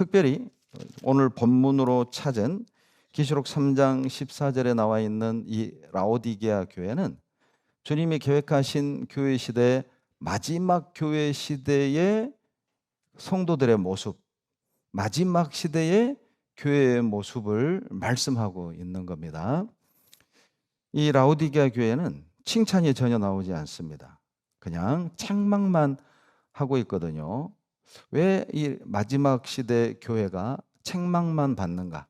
특별히 오늘 본문으로 찾은 기시록 3장 14절에 나와 있는 이 라오디게아 교회는 주님이 계획하신 교회 시대 마지막 교회 시대의 성도들의 모습, 마지막 시대의 교회의 모습을 말씀하고 있는 겁니다. 이 라오디게아 교회는 칭찬이 전혀 나오지 않습니다. 그냥 책망만 하고 있거든요. 왜 이 마지막 시대 교회가 책망만 받는가?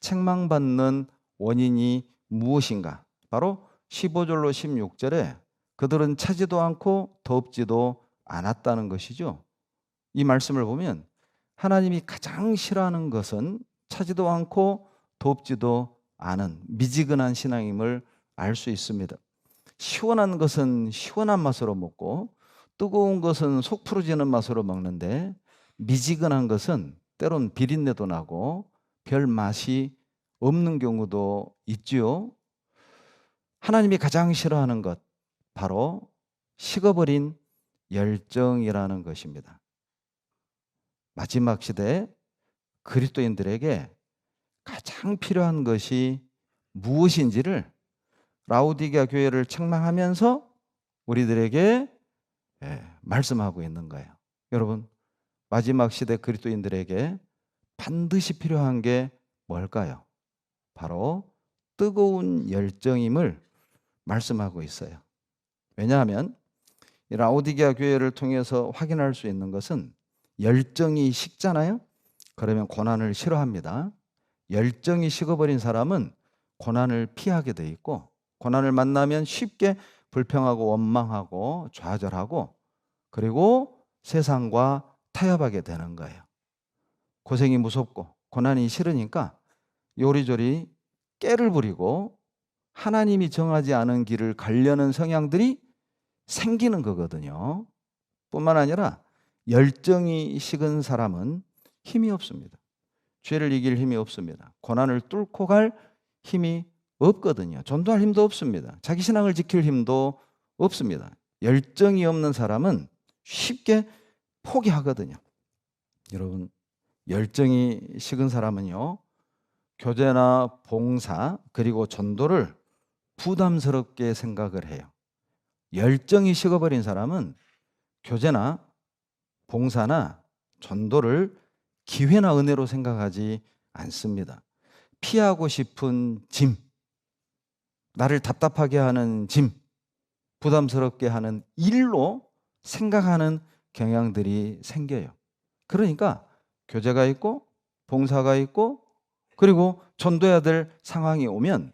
책망받는 원인이 무엇인가? 바로 15절로 16절에 그들은 차지도 않고 덥지도 않았다는 것이죠. 이 말씀을 보면 하나님이 가장 싫어하는 것은 차지도 않고 덥지도 않은 미지근한 신앙임을 알 수 있습니다. 시원한 것은 시원한 맛으로 먹고 뜨거운 것은 속 푸르지는 맛으로 먹는데 미지근한 것은 때론 비린내도 나고 별 맛이 없는 경우도 있지요. 하나님이 가장 싫어하는 것 바로 식어버린 열정이라는 것입니다. 마지막 시대 그리스도인들에게 가장 필요한 것이 무엇인지를 라우디게아 교회를 책망하면서 우리들에게 예, 말씀하고 있는 거예요. 여러분 마지막 시대 그리스도인들에게 반드시 필요한 게 뭘까요? 바로 뜨거운 열정임을 말씀하고 있어요. 왜냐하면 이 라오디게아 교회를 통해서 확인할 수 있는 것은 열정이 식잖아요. 그러면 고난을 싫어합니다. 열정이 식어버린 사람은 고난을 피하게 돼 있고 고난을 만나면 쉽게 불평하고 원망하고 좌절하고 그리고 세상과 타협하게 되는 거예요. 고생이 무섭고 고난이 싫으니까 요리조리 깨를 부리고 하나님이 정하지 않은 길을 가려는 성향들이 생기는 거거든요. 뿐만 아니라 열정이 식은 사람은 힘이 없습니다. 죄를 이길 힘이 없습니다. 고난을 뚫고 갈 힘이 없거든요. 전도할 힘도 없습니다. 자기 신앙을 지킬 힘도 없습니다. 열정이 없는 사람은 쉽게 포기하거든요. 여러분, 열정이 식은 사람은요, 교제나 봉사, 그리고 전도를 부담스럽게 생각을 해요. 열정이 식어버린 사람은 교제나 봉사나 전도를 기회나 은혜로 생각하지 않습니다. 피하고 싶은 짐, 나를 답답하게 하는 짐, 부담스럽게 하는 일로 생각하는 경향들이 생겨요. 그러니까 교제가 있고 봉사가 있고 그리고 전도해야 될 상황이 오면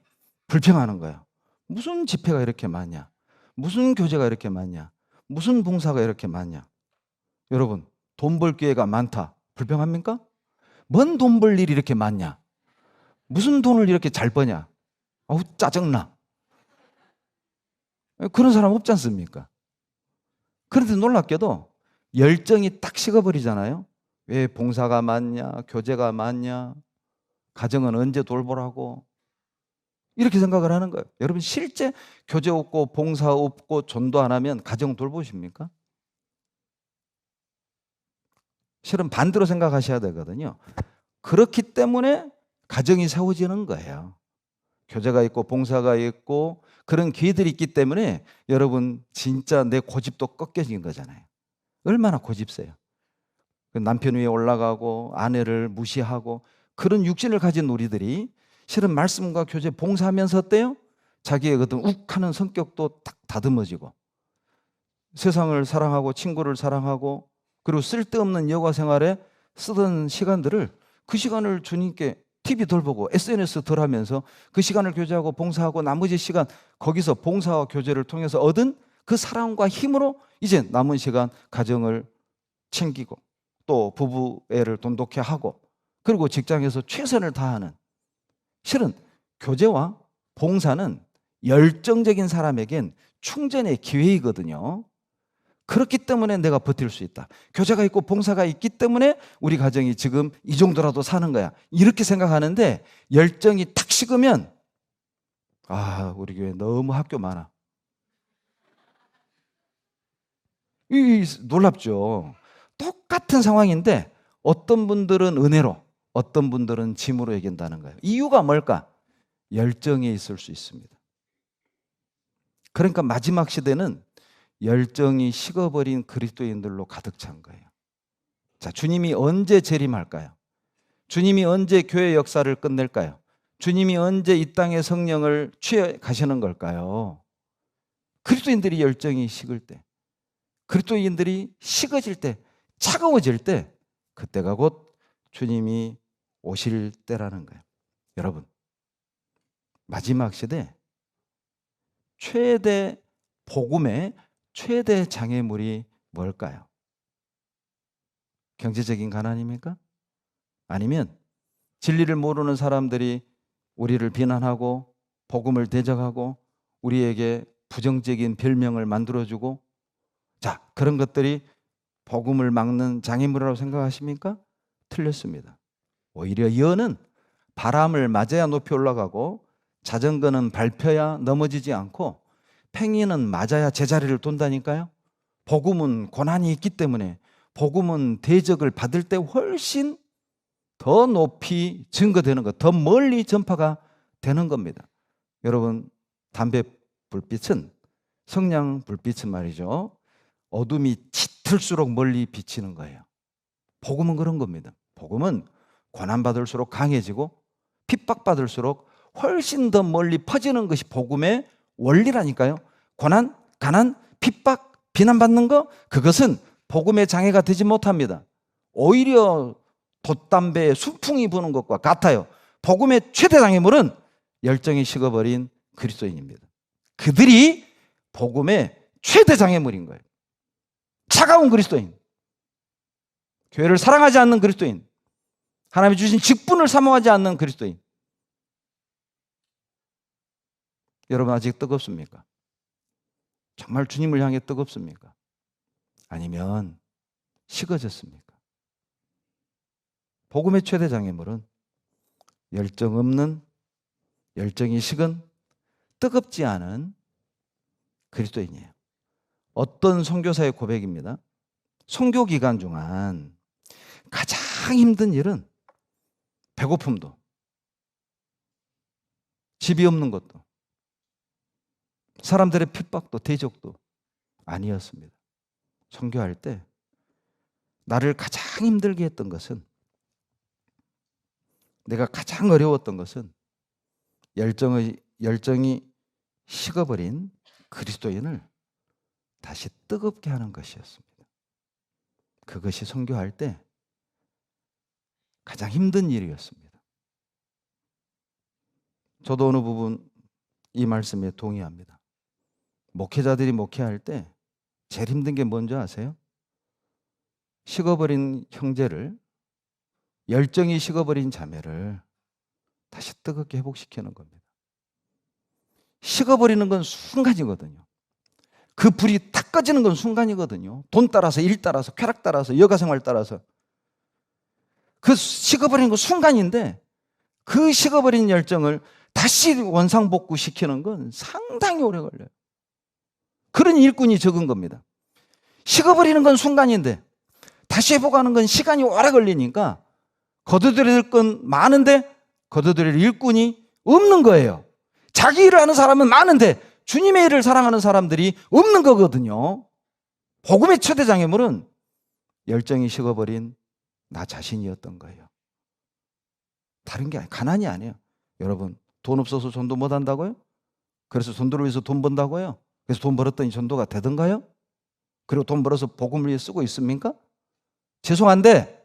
불평하는 거예요. 무슨 집회가 이렇게 많냐? 무슨 교제가 이렇게 많냐? 무슨 봉사가 이렇게 많냐? 여러분, 돈 벌 기회가 많다. 불평합니까? 뭔 돈 벌 일이 이렇게 많냐? 무슨 돈을 이렇게 잘 버냐? 어우, 짜증나. 그런 사람 없지 않습니까? 그런데 놀랍게도 열정이 딱 식어버리잖아요. 왜 봉사가 많냐? 교제가 많냐? 가정은 언제 돌보라고? 이렇게 생각을 하는 거예요. 여러분 실제 교제 없고 봉사 없고 전도 안 하면 가정 돌보십니까? 실은 반대로 생각하셔야 되거든요. 그렇기 때문에 가정이 세워지는 거예요. 교제가 있고 봉사가 있고 그런 기회들이 있기 때문에 여러분 진짜 내 고집도 꺾여진 거잖아요. 얼마나 고집세요. 그 남편 위에 올라가고 아내를 무시하고 그런 육신을 가진 우리들이 실은 말씀과 교제 봉사하면서 어때요? 자기의 어떤 욱하는 성격도 딱 다듬어지고 세상을 사랑하고 친구를 사랑하고 그리고 쓸데없는 여가 생활에 쓰던 시간들을 그 시간을 주님께 TV 덜 보고 SNS 덜 하면서 그 시간을 교제하고 봉사하고 나머지 시간 거기서 봉사와 교제를 통해서 얻은 그 사랑과 힘으로 이제 남은 시간 가정을 챙기고 또 부부 애를 돈독해 하고 그리고 직장에서 최선을 다하는 실은 교제와 봉사는 열정적인 사람에겐 충전의 기회이거든요. 그렇기 때문에 내가 버틸 수 있다. 교제가 있고 봉사가 있기 때문에 우리 가정이 지금 이 정도라도 사는 거야. 이렇게 생각하는데 열정이 탁 식으면 아, 우리 교회 너무 학교 많아. 이 놀랍죠. 똑같은 상황인데 어떤 분들은 은혜로, 어떤 분들은 짐으로 얘기한다는 거예요. 이유가 뭘까? 열정이 있을 수 있습니다. 그러니까 마지막 시대는 열정이 식어버린 그리스도인들로 가득 찬 거예요. 자, 주님이 언제 재림할까요? 주님이 언제 교회 역사를 끝낼까요? 주님이 언제 이 땅의 성령을 취해 가시는 걸까요? 그리스도인들이 열정이 식을 때, 그리스도인들이 식어질 때, 차가워질 때, 그때가 곧 주님이 오실 때라는 거예요. 여러분, 마지막 시대 최대 복음의 최대 장애물이 뭘까요? 경제적인 가난입니까? 아니면 진리를 모르는 사람들이 우리를 비난하고 복음을 대적하고 우리에게 부정적인 별명을 만들어주고 자 그런 것들이 복음을 막는 장애물이라고 생각하십니까? 틀렸습니다. 오히려 여는 바람을 맞아야 높이 올라가고 자전거는 밟혀야 넘어지지 않고 팽이는 맞아야 제자리를 돈다니까요. 복음은 고난이 있기 때문에 복음은 대적을 받을 때 훨씬 더 높이 증거되는 것, 더 멀리 전파가 되는 겁니다. 여러분, 담배 불빛은 성냥 불빛은 말이죠. 어둠이 짙을수록 멀리 비치는 거예요. 복음은 그런 겁니다. 복음은 고난받을수록 강해지고 핍박받을수록 훨씬 더 멀리 퍼지는 것이 복음의 원리라니까요. 고난, 가난, 핍박, 비난받는 거 그것은 복음의 장애가 되지 못합니다. 오히려 돛담배에 순풍이 부는 것과 같아요. 복음의 최대 장애물은 열정이 식어버린 그리스도인입니다. 그들이 복음의 최대 장애물인 거예요. 차가운 그리스도인. 교회를 사랑하지 않는 그리스도인. 하나님이 주신 직분을 사모하지 않는 그리스도인. 여러분 아직 뜨겁습니까? 정말 주님을 향해 뜨겁습니까? 아니면 식어졌습니까? 복음의 최대 장애물은 열정 없는 열정이 식은 뜨겁지 않은 그리스도인이에요. 어떤 선교사의 고백입니다. 선교 기간 중한 가장 힘든 일은 배고픔도 집이 없는 것도 사람들의 핍박도 대적도 아니었습니다. 선교할 때 나를 가장 힘들게 했던 것은 내가 가장 어려웠던 것은 열정의 열정이 식어버린 그리스도인을 다시 뜨겁게 하는 것이었습니다. 그것이 선교할 때 가장 힘든 일이었습니다. 저도 어느 부분 이 말씀에 동의합니다. 목회자들이 목회할 때 제일 힘든 게 뭔지 아세요? 식어버린 형제를 열정이 식어버린 자매를 다시 뜨겁게 회복시키는 겁니다. 식어버리는 건 순간이거든요. 그 불이 탁 꺼지는 건 순간이거든요. 돈 따라서, 일 따라서, 쾌락 따라서, 여가 생활 따라서. 그 식어버리는 건 순간인데 그 식어버린 열정을 다시 원상복구 시키는 건 상당히 오래 걸려요. 그런 일꾼이 적은 겁니다. 식어버리는 건 순간인데 다시 회복하는 건 시간이 오래 걸리니까 거둬들일 건 많은데 거둬들일 일꾼이 없는 거예요. 자기 일을 하는 사람은 많은데 주님의 일을 사랑하는 사람들이 없는 거거든요. 복음의 최대 장애물은 열정이 식어버린 나 자신이었던 거예요. 다른 게 아니에요. 가난이 아니에요. 여러분, 돈 없어서 전도 못 한다고요? 그래서 전도를 위해서 돈 번다고요? 그래서 돈 벌었더니 전도가 되던가요? 그리고 돈 벌어서 복음을 위해 쓰고 있습니까? 죄송한데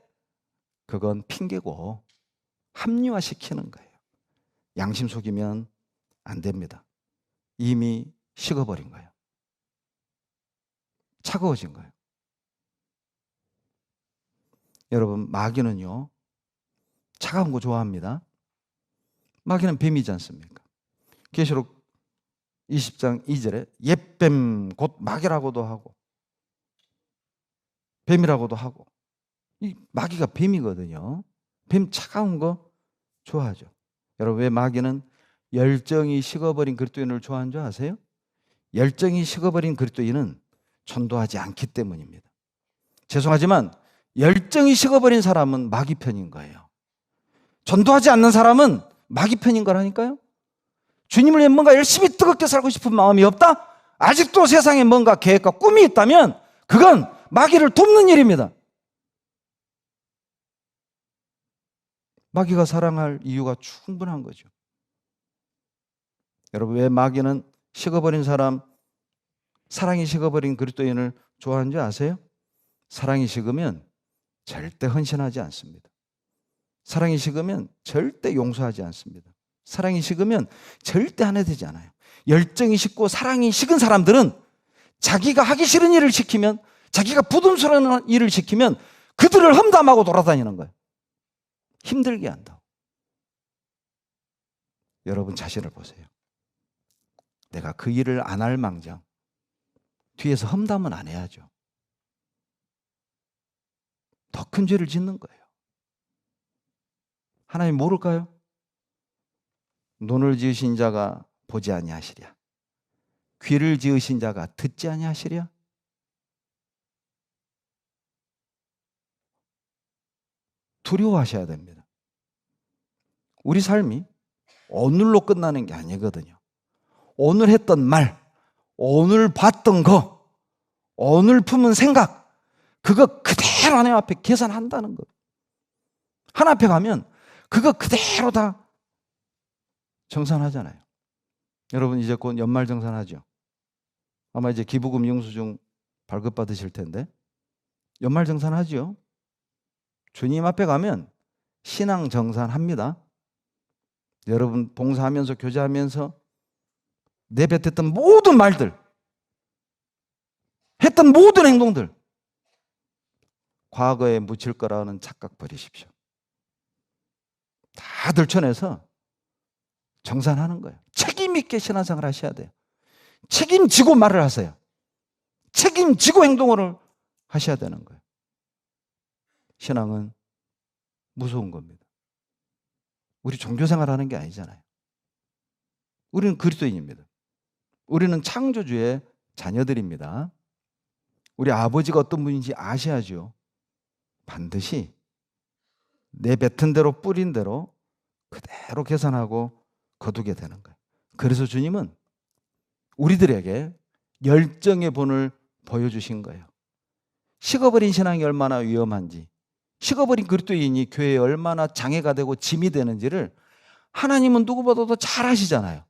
그건 핑계고 합리화시키는 거예요. 양심 속이면 안 됩니다. 이미 식어버린 거예요. 차가워진 거예요. 여러분, 마귀는요, 차가운 거 좋아합니다. 마귀는 뱀이지 않습니까? 계시록 20장 2절에 옛뱀 곧 마귀라고도 하고 뱀이라고도 하고 이 마귀가 뱀이거든요. 뱀 차가운 거 좋아하죠. 여러분 왜 마귀는 열정이 식어버린 그리스도인을 좋아하는 줄 아세요? 열정이 식어버린 그리스도인은 전도하지 않기 때문입니다. 죄송하지만 열정이 식어버린 사람은 마귀 편인 거예요. 전도하지 않는 사람은 마귀 편인 거라니까요. 주님을 위해 뭔가 열심히 뜨겁게 살고 싶은 마음이 없다? 아직도 세상에 뭔가 계획과 꿈이 있다면 그건 마귀를 돕는 일입니다. 마귀가 사랑할 이유가 충분한 거죠. 여러분, 왜 마귀는 식어버린 사람, 사랑이 식어버린 그리스도인을 좋아하는 줄 아세요? 사랑이 식으면 절대 헌신하지 않습니다. 사랑이 식으면 절대 용서하지 않습니다. 사랑이 식으면 절대 하나 되지 않아요. 열정이 식고 사랑이 식은 사람들은 자기가 하기 싫은 일을 시키면 자기가 부담스러운 일을 시키면 그들을 험담하고 돌아다니는 거예요. 힘들게 한다고. 여러분 자신을 보세요. 내가 그 일을 안 할 망정 뒤에서 험담은 안 해야죠. 더 큰 죄를 짓는 거예요. 하나님 모를까요? 눈을 지으신 자가 보지 아니하시랴. 귀를 지으신 자가 듣지 아니하시랴. 두려워하셔야 됩니다. 우리 삶이 오늘로 끝나는 게 아니거든요. 오늘 했던 말, 오늘 봤던 거, 오늘 품은 생각, 그거 그대로 하나님 앞에 계산한다는 거. 하나 앞에 가면 그거 그대로 다 정산하잖아요. 여러분 이제 곧 연말 정산하죠. 아마 이제 기부금 영수증 발급 받으실 텐데 연말 정산하죠. 주님 앞에 가면 신앙 정산합니다. 여러분 봉사하면서 교제하면서 내뱉었던 모든 말들, 했던 모든 행동들, 과거에 묻힐 거라는 착각 버리십시오. 다 들춰내서 정산하는 거예요. 책임있게 신앙생활 하셔야 돼요. 책임지고 말을 하세요. 책임지고 행동을 하셔야 되는 거예요. 신앙은 무서운 겁니다. 우리 종교생활 하는 게 아니잖아요. 우리는 그리스도인입니다. 우리는 창조주의 자녀들입니다. 우리 아버지가 어떤 분인지 아셔야죠. 반드시 내 뱉은 대로 뿌린 대로 그대로 계산하고 거두게 되는 거예요. 그래서 주님은 우리들에게 열정의 본을 보여주신 거예요. 식어버린 신앙이 얼마나 위험한지, 식어버린 그리스도인이 교회에 얼마나 장애가 되고 짐이 되는지를 하나님은 누구보다도 잘 아시잖아요.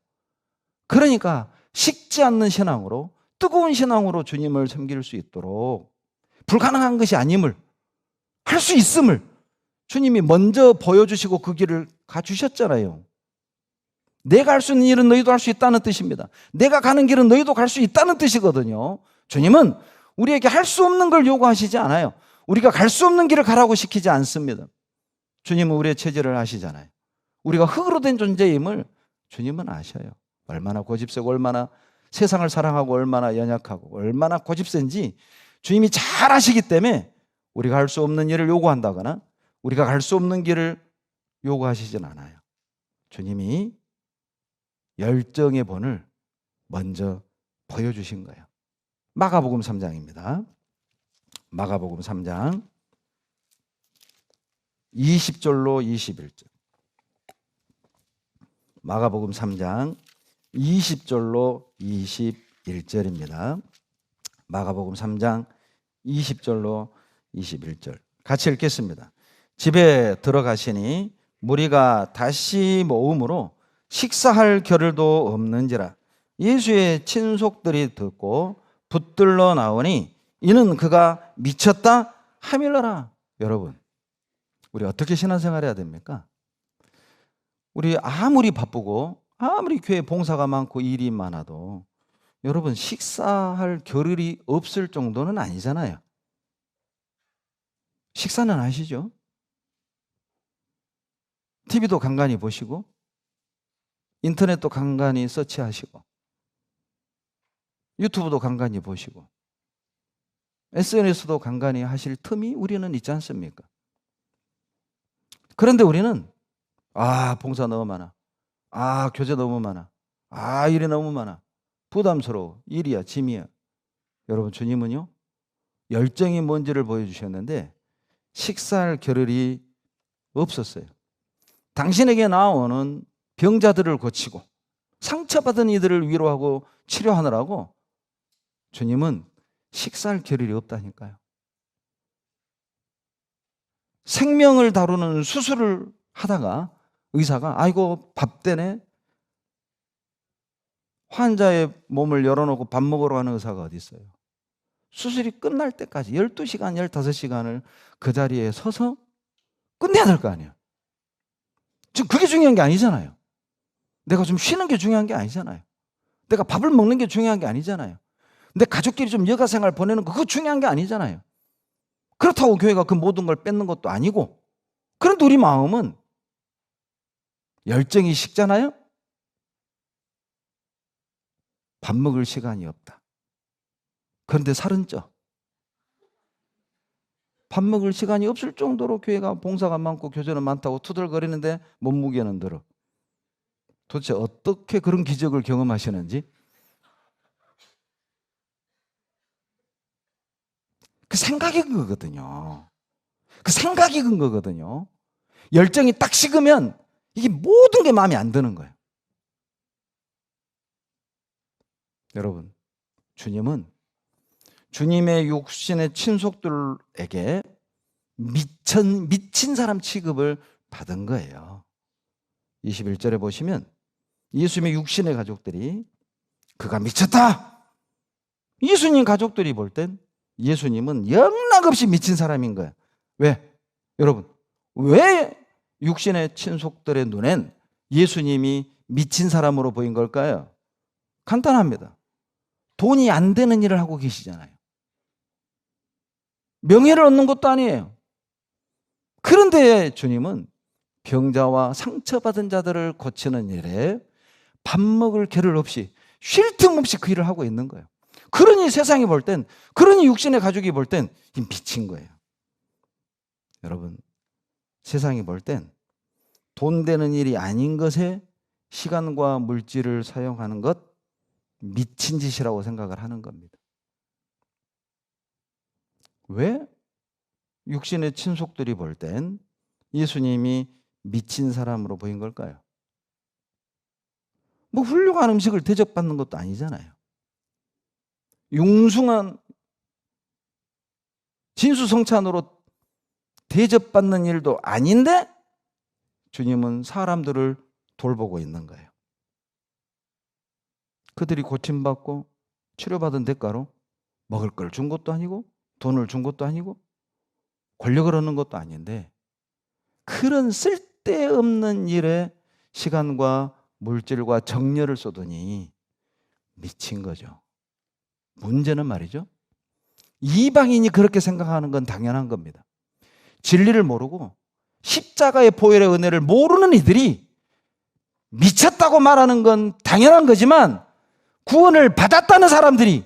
그러니까 식지 않는 신앙으로 뜨거운 신앙으로 주님을 섬길 수 있도록 불가능한 것이 아님을 할 수 있음을 주님이 먼저 보여주시고 그 길을 가주셨잖아요. 내가 할 수 있는 일은 너희도 할 수 있다는 뜻입니다. 내가 가는 길은 너희도 갈 수 있다는 뜻이거든요. 주님은 우리에게 할 수 없는 걸 요구하시지 않아요. 우리가 갈 수 없는 길을 가라고 시키지 않습니다. 주님은 우리의 체질을 아시잖아요. 우리가 흙으로 된 존재임을 주님은 아셔요. 얼마나 고집세고 얼마나 세상을 사랑하고 얼마나 연약하고 얼마나 고집센지 주님이 잘 아시기 때문에 우리가 할 수 없는 일을 요구한다거나 우리가 갈 수 없는 길을 요구하시진 않아요. 주님이 열정의 본을 먼저 보여주신 거예요. 마가복음 3장입니다. 마가복음 3장 20절로 21절. 마가복음 3장 20절로 21절입니다. 마가복음 3장 20절로 21절. 같이 읽겠습니다. 집에 들어가시니 무리가 다시 모음으로 식사할 겨를도 없는지라 예수의 친속들이 듣고 붙들러 나오니 이는 그가 미쳤다 하밀러라. 여러분, 우리 어떻게 신앙생활 해야 됩니까? 우리 아무리 바쁘고 아무리 교회 봉사가 많고 일이 많아도 여러분 식사할 겨를이 없을 정도는 아니잖아요. 식사는 하시죠? TV도 간간히 보시고 인터넷도 간간히 서치하시고 유튜브도 간간히 보시고 SNS도 간간히 하실 틈이 우리는 있지 않습니까? 그런데 우리는 아 봉사 너무 많아. 아 교제 너무 많아. 아 일이 너무 많아. 부담스러워. 일이야 짐이야. 여러분 주님은요 열정이 뭔지를 보여주셨는데 식사할 겨를이 없었어요. 당신에게 나오는 병자들을 고치고 상처받은 이들을 위로하고 치료하느라고 주님은 식사할 겨를이 없다니까요. 생명을 다루는 수술을 하다가 의사가 아이고 밥 때네 환자의 몸을 열어놓고 밥 먹으러 가는 의사가 어디 있어요? 수술이 끝날 때까지 12시간, 15시간을 그 자리에 서서 끝내야 될 거 아니에요. 지금 그게 중요한 게 아니잖아요. 내가 좀 쉬는 게 중요한 게 아니잖아요. 내가 밥을 먹는 게 중요한 게 아니잖아요. 내 가족끼리 좀 여가 생활 보내는 거 그거 중요한 게 아니잖아요. 그렇다고 교회가 그 모든 걸 뺏는 것도 아니고 그런데 우리 마음은 열정이 식잖아요. 밥 먹을 시간이 없다. 그런데 살은 쪄. 밥 먹을 시간이 없을 정도로 교회가 봉사가 많고 교제는 많다고 투덜거리는데 몸무게는 들어. 도대체 어떻게 그런 기적을 경험하시는지? 그 생각이 큰 거거든요. 그 생각이 큰 거거든요. 열정이 딱 식으면 이게 모든 게 마음에 안 드는 거예요. 여러분, 주님은 주님의 육신의 친속들에게 미천, 미친 사람 취급을 받은 거예요. 21절에 보시면 예수님의 육신의 가족들이 그가 미쳤다! 예수님 가족들이 볼 땐 예수님은 영락없이 미친 사람인 거예요. 왜? 여러분, 왜 육신의 친속들의 눈엔 예수님이 미친 사람으로 보인 걸까요? 간단합니다. 돈이 안 되는 일을 하고 계시잖아요. 명예를 얻는 것도 아니에요. 그런데 주님은 병자와 상처받은 자들을 고치는 일에 밥 먹을 겨를 없이 쉴 틈 없이 그 일을 하고 있는 거예요. 그러니 세상이 볼 땐, 그러니 육신의 가족이 볼 땐 미친 거예요. 여러분, 세상이 볼 땐 돈 되는 일이 아닌 것에 시간과 물질을 사용하는 것 미친 짓이라고 생각을 하는 겁니다. 왜? 육신의 친속들이 볼 땐 예수님이 미친 사람으로 보인 걸까요? 뭐 훌륭한 음식을 대접받는 것도 아니잖아요. 융숭한 진수성찬으로 대접받는 일도 아닌데 주님은 사람들을 돌보고 있는 거예요. 그들이 고침받고 치료받은 대가로 먹을 걸 준 것도 아니고 돈을 준 것도 아니고 권력을 얻는 것도 아닌데 그런 쓸데없는 일에 시간과 물질과 정열을 쏟으니 미친 거죠. 문제는 말이죠. 이방인이 그렇게 생각하는 건 당연한 겁니다. 진리를 모르고 십자가의 보혈의 은혜를 모르는 이들이 미쳤다고 말하는 건 당연한 거지만 구원을 받았다는 사람들이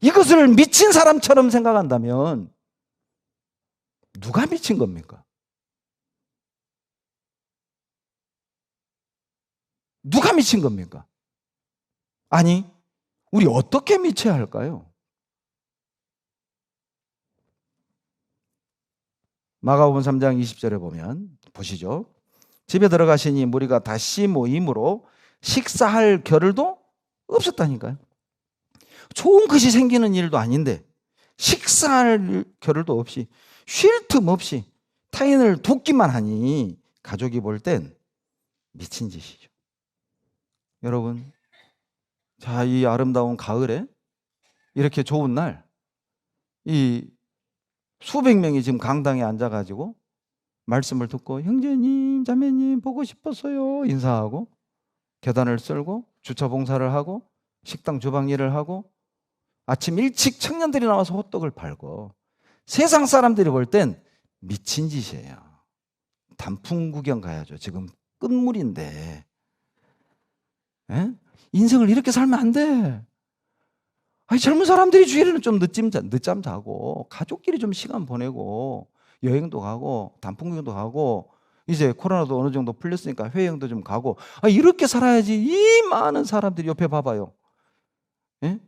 이것을 미친 사람처럼 생각한다면 누가 미친 겁니까? 누가 미친 겁니까? 아니, 우리 어떻게 미쳐야 할까요? 마가복음 3장 20절에 보면 보시죠. 집에 들어가시니 무리가 다시 모임으로 식사할 겨를도 없었다니까요. 좋은 것이 생기는 일도 아닌데 식사할 겨를도 없이 쉴 틈 없이 타인을 돕기만 하니 가족이 볼 땐 미친 짓이죠. 여러분, 자, 이 아름다운 가을에 이렇게 좋은 날, 이 수백 명이 지금 강당에 앉아가지고 말씀을 듣고 형제님, 자매님 보고 싶었어요. 인사하고 계단을 쓸고 주차 봉사를 하고 식당 주방 일을 하고 아침 일찍 청년들이 나와서 호떡을 팔고 세상 사람들이 볼 땐 미친 짓이에요. 단풍 구경 가야죠. 지금 끝물인데. 에? 인생을 이렇게 살면 안 돼. 아니, 젊은 사람들이 주일에는 좀 늦잠, 자, 늦잠 자고, 가족끼리 좀 시간 보내고, 여행도 가고, 단풍 구경도 가고, 이제 코로나도 어느 정도 풀렸으니까 회행도 좀 가고, 아, 이렇게 살아야지. 이 많은 사람들이 옆에 봐봐요. 예?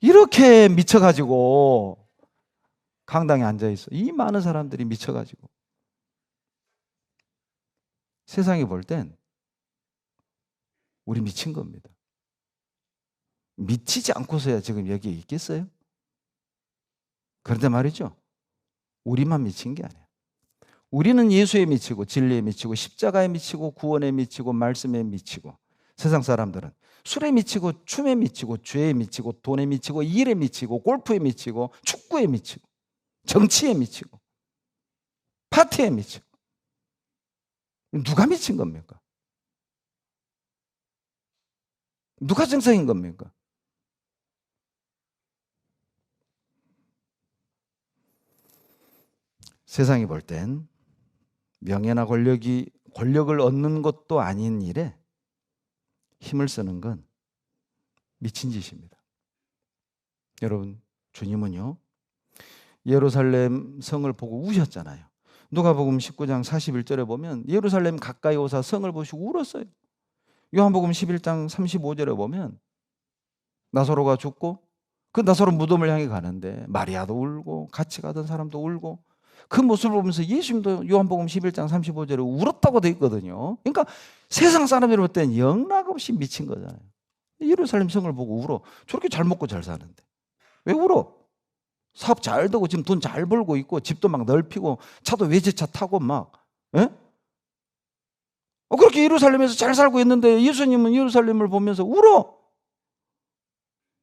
이렇게 미쳐가지고 강당에 앉아 있어. 이 많은 사람들이 미쳐가지고 세상이 볼 땐 우리 미친 겁니다. 미치지 않고서야 지금 여기에 있겠어요? 그런데 말이죠. 우리만 미친 게 아니야. 우리는 예수에 미치고 진리에 미치고 십자가에 미치고 구원에 미치고 말씀에 미치고 세상 사람들은 술에 미치고 춤에 미치고 죄에 미치고 돈에 미치고 일에 미치고 골프에 미치고 축구에 미치고 정치에 미치고 파티에 미치고 누가 미친 겁니까? 누가 정상인 겁니까? 세상이 볼 땐 명예나 권력이 권력을 얻는 것도 아닌 일에 힘을 쓰는 건 미친 짓입니다. 여러분, 주님은요. 예루살렘 성을 보고 우셨잖아요. 누가복음 19장 41절에 보면 예루살렘 가까이 오사 성을 보시고 울었어요. 요한복음 11장 35절에 보면 나사로가 죽고 그 나사로 무덤을 향해 가는데 마리아도 울고 같이 가던 사람도 울고 그 모습을 보면서 예수님도 요한복음 11장 35절에 울었다고 되어 있거든요. 그러니까 세상 사람들이 볼 때는 영락없이 미친 거잖아요. 예루살렘 성을 보고 울어. 저렇게 잘 먹고 잘 사는데. 왜 울어? 사업 잘 되고 지금 돈 잘 벌고 있고 집도 막 넓히고 차도 외제차 타고 막 그렇게 예루살렘에서 잘 살고 있는데 예수님은 예루살렘을 보면서 울어.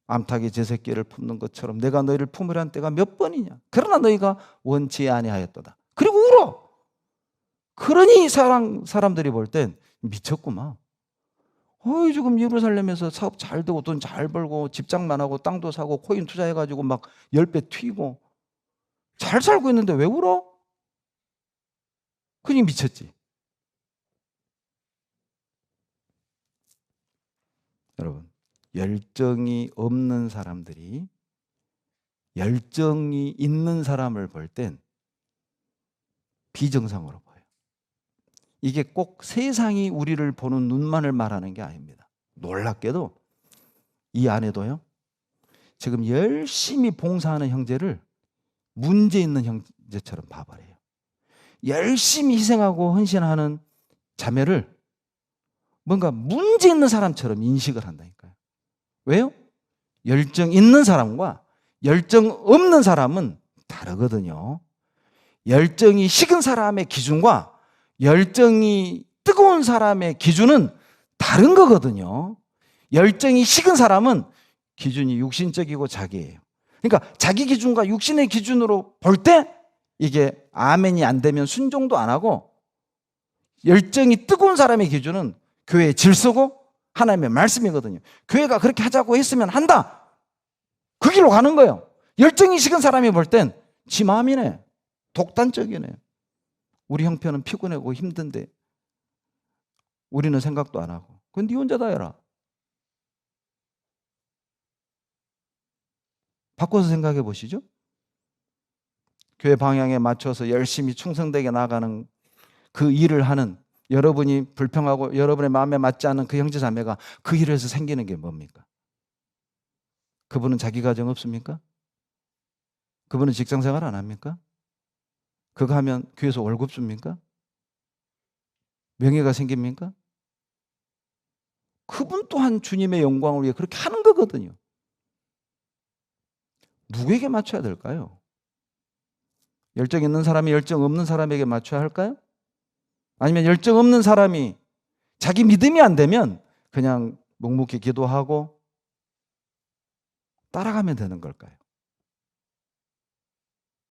암탉이 제 새끼를 품는 것처럼 내가 너희를 품으란 때가 몇 번이냐. 그러나 너희가 원치 아니하였도다. 그리고 울어. 그러니 사람, 사람들이 볼 땐 미쳤구만. 어이, 지금 예루살렘에서 사업 잘 되고 돈 잘 벌고 집장만 하고 땅도 사고 코인 투자해가지고 막열배 튀고 잘 살고 있는데 왜 울어? 그니 미쳤지. 여러분, 열정이 없는 사람들이 열정이 있는 사람을 볼 땐 비정상으로 보여요. 이게 꼭 세상이 우리를 보는 눈만을 말하는 게 아닙니다. 놀랍게도 이 안에도요. 지금 열심히 봉사하는 형제를 문제 있는 형제처럼 봐버려요. 열심히 희생하고 헌신하는 자매를 뭔가 문제 있는 사람처럼 인식을 한다니까요. 왜요? 열정 있는 사람과 열정 없는 사람은 다르거든요. 열정이 식은 사람의 기준과 열정이 뜨거운 사람의 기준은 다른 거거든요. 열정이 식은 사람은 기준이 육신적이고 자기예요. 그러니까 자기 기준과 육신의 기준으로 볼 때 이게 아멘이 안 되면 순종도 안 하고 열정이 뜨거운 사람의 기준은 교회의 질서고 하나님의 말씀이거든요. 교회가 그렇게 하자고 했으면 한다. 그 길로 가는 거예요. 열정이 식은 사람이 볼 땐 지 마음이네. 독단적이네. 우리 형편은 피곤하고 힘든데 우리는 생각도 안 하고. 그건 네 혼자 다 해라. 바꿔서 생각해 보시죠. 교회 방향에 맞춰서 열심히 충성되게 나가는 그 일을 하는 여러분이 불평하고 여러분의 마음에 맞지 않는 그 형제 자매가 그 일에서 생기는 게 뭡니까? 그분은 자기 가정 없습니까? 그분은 직장 생활 안 합니까? 그거 하면 교회에서 월급 줍니까? 명예가 생깁니까? 그분 또한 주님의 영광을 위해 그렇게 하는 거거든요. 누구에게 맞춰야 될까요? 열정 있는 사람이 열정 없는 사람에게 맞춰야 할까요? 아니면 열정 없는 사람이 자기 믿음이 안 되면 그냥 묵묵히 기도하고 따라가면 되는 걸까요?